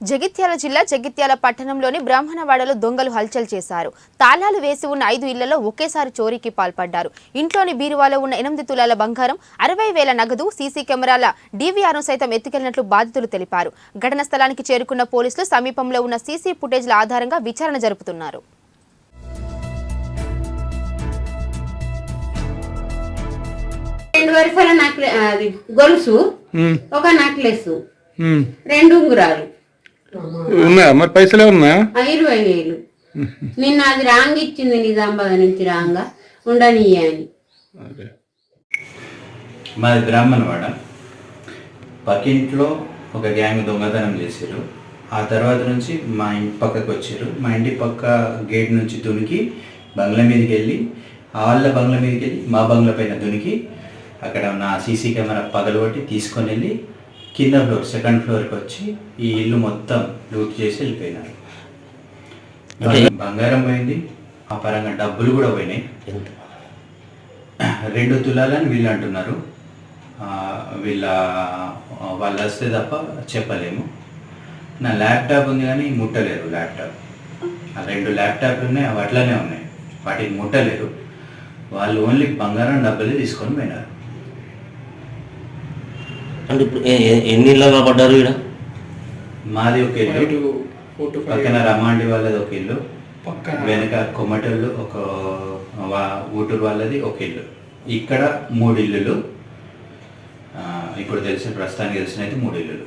జగిత్యాల జిల్లా జగిత్యాల పట్టణంలోని బ్రాహ్మణవాడలో దొంగలు హల్చల్ చేశారు. తాళాలు వేసి ఉన్న ఐదు ఇళ్ళలో ఒకేసారి చోరీకి పాల్పడ్డారు. ఇంట్లోని బీరువాలో ఉన్న ఎనిమిది తులాల బంగారం అరవై వేల నగదు సీసీ కెమెరాల డీవీఆర్ను సైతం ఎత్తుకెళ్ళినట్లు బాధితులు తెలిపారు. ఘటన స్థలానికి చేరుకున్న పోలీసులు సమీపంలో ఉన్న సీసీ ఫుటేజ్ల ఆధారంగా విచారణ జరుపుతున్నారు. రెండు వరుసల గొలుసు ఒక నెక్లెస్. రెండు ఉంగురాలు. ఉన్నాయా మరి పైసలే ఉన్నాయా ఇరవై వేలు. నిన్న అది రాంగ్ ఇచ్చింది నిజామాబాద్ నుంచి రాంగా. ఉండనియ్య అని. మాది బ్రాహ్మణవాడ పక్కింట్లో ఒక గ్యాంగ్ దొంగతనం చేశారు. ఆ తర్వాత నుంచి మా ఇంటి పక్కకు వచ్చారు. మా ఇంటి పక్క గేట్ నుంచి దునికి బంగ్లా మీదకి వెళ్ళి వాళ్ళ బంగ్లా మీదకి వెళ్ళి మా బంగ్లా పైన దునికి అక్కడ ఉన్న సీసీ కెమెరా పగలగొట్టి తీసుకొని వెళ్ళి కింద ఫ్లోర్ సెకండ్ ఫ్లోర్కి వచ్చి ఈ ఇల్లు మొత్తం లూట్ చేసి వెళ్ళిపోయినారు. బంగారం పోయింది ఆ పరంగా డబ్బులు కూడా పోయినాయి. రెండు తులాలని వీళ్ళు అంటున్నారు. వీళ్ళ వాళ్ళు వస్తే తప్ప చెప్పలేము. నా ల్యాప్టాప్ ఉంది కానీ ముట్టలేరు ల్యాప్టాప్. ఆ రెండు ల్యాప్టాప్లు ఉన్నాయి అవి అట్లనే ఉన్నాయి. వాటికి ముట్టలేరు. వాళ్ళు ఓన్లీ బంగారం డబ్బులే తీసుకొని పోయినారు. అంటే ఇప్పుడు ఎన్ని ఇళ్ళగా పడ్డారు ఇక్కడ మాది ఒక ఇల్లు. పక్కన రమాండి వాళ్ళది ఒక ఇల్లు. వెనక కొమ్మటోళ్ళు ఒక వా- ఊటూరు వాళ్ళది ఒక ఇల్లు. ఇక్కడ మూడు ఇల్లులు. ఆ, ఇప్పుడు తెలిసిన ప్రస్తుతానికి తెలిసిన అయితే మూడు ఇల్లులు.